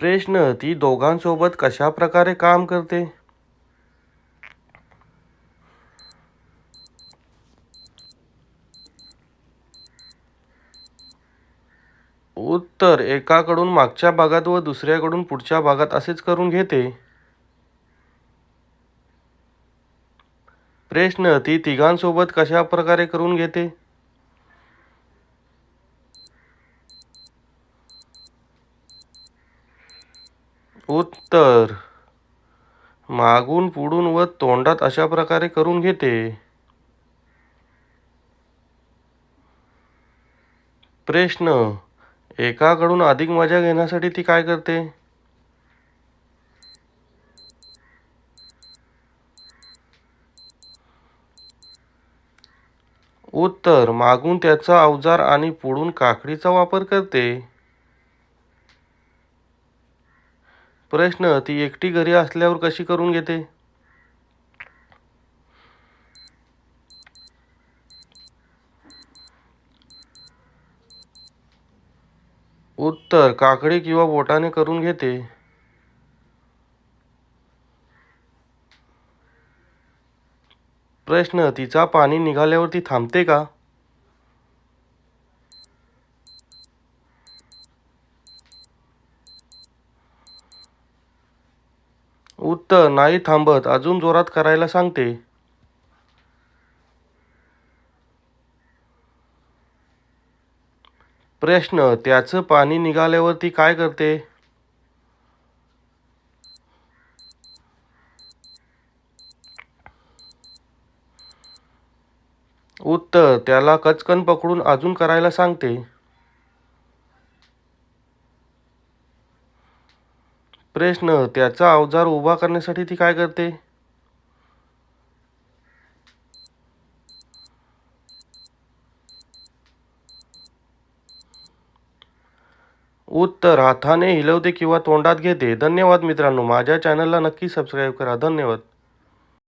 प्रश्न ती दोघांसोबत कशा प्रकारे काम करते? उत्तर एकाकडून मागच्या भागात व दुसऱ्याकडून पुढच्या भागात असेच करून घेते. प्रश्न ती तिघांसोबत कशा प्रकारे करून घेते? तर? मागून पुढून व तोंडात अशा प्रकारे करून घेते. प्रश्न एकाकडून अधिक मजा घेण्यासाठी ती काय करते? उत्तर मागून त्याचा अवजार आणि पुढून काकडीचा वापर करते. प्रश्न ती एकटी घरी असल्यावर कशी करून घेते? उत्तर काकडी किंवा बोटाने करून घेते. प्रश्न तिचा पाणी निघाल्यावर ती थांबते का? उत्तर नाही थांबत. अजून जोरात करायला सांगते. प्रश्न त्याचं पाणी निघाल्यावर ती काय करते? उत्तर त्याला कचकन पकडून अजून करायला सांगते. प्रश्न त्याचा अवजार उभा करण्यासाठी ती काय करते? उत्तर हाताने हिलवते किंवा तोंडात घेते. धन्यवाद मित्रांनो. माझ्या चॅनलला नक्की सबस्क्राईब करा. धन्यवाद.